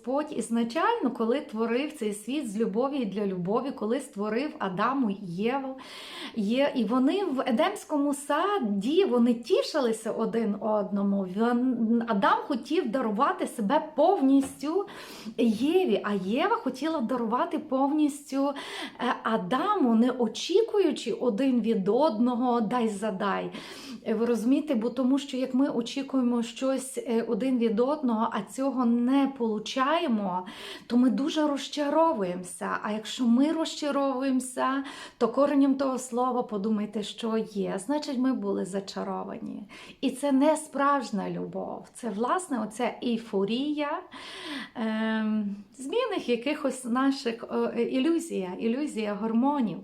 Господь ізначально, коли творив цей світ з любові і для любові, коли створив Адаму і Єву, і вони в Едемському саді вони тішилися один одному. Адам хотів дарувати себе повністю Єві, а Єва хотіла дарувати повністю е, Адаму, не очікуючи один від одного дай задай. Е, Ви розумієте, бо тому що як ми очікуємо щось е, один від одного, а цього не получаємо, то ми дуже розчаровуємося. А якщо ми розчаровуємося, то коренем того слова подумайте, що є. Значить, ми були зачаровані. І це не справжня любов. Це власне оця ейфорія ем, змінних якихось наших е, ілюзія, ілюзія гормонів.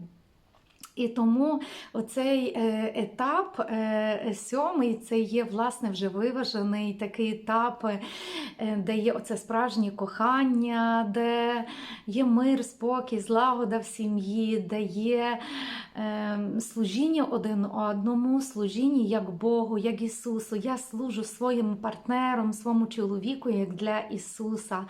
І тому оцей е, етап е, сьомий це є власне вже виважений такий етап, е, де є оце справжнє кохання, де є мир, спокій, злагода в сім'ї, де є служіння один одному, служіння як Богу, як Ісусу. Я служу своїм партнером, своєму чоловіку, як для Ісуса.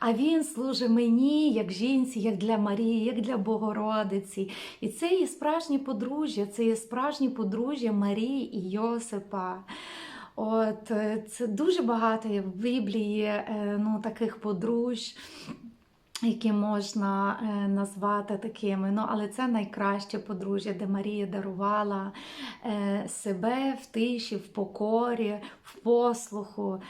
А Він служить мені, як жінці, як для Марії, як для Богородиці. І це є справжнє подружжя, це є справжнє подружжя Марії і Йосипа. От е, це дуже багато є в Біблії е, ну, таких подружжя. Які можна е, назвати такими, ну але це найкраще подружжя, де Марія дарувала себе в тиші, в покорі, в послуху,